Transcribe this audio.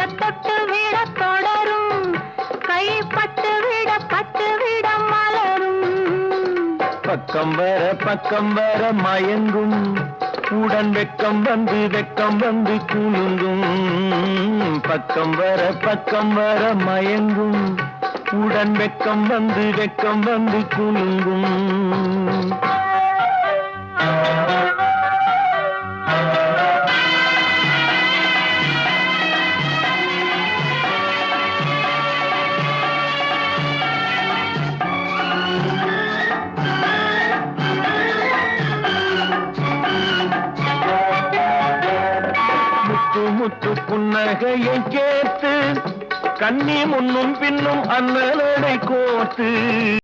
விடப்பட்டு விட தொடரும். கைப்பட்டு விட பட்டு விட மலரும். பக்கம் வர பக்கம் வர மயங்கும். உடன் வெக்கம் வந்து வெக்கம் வந்து குலுங்கும். பக்கம் வர பக்கம் வர மயங்கும். உடன் வெக்கம் வந்து வெக்கம் வந்து குலுங்கும். முத்து முத்து புன்னகையை கேட்டு கண்ணி முன்னும் பின்னும் அண்ணலடை கோத்து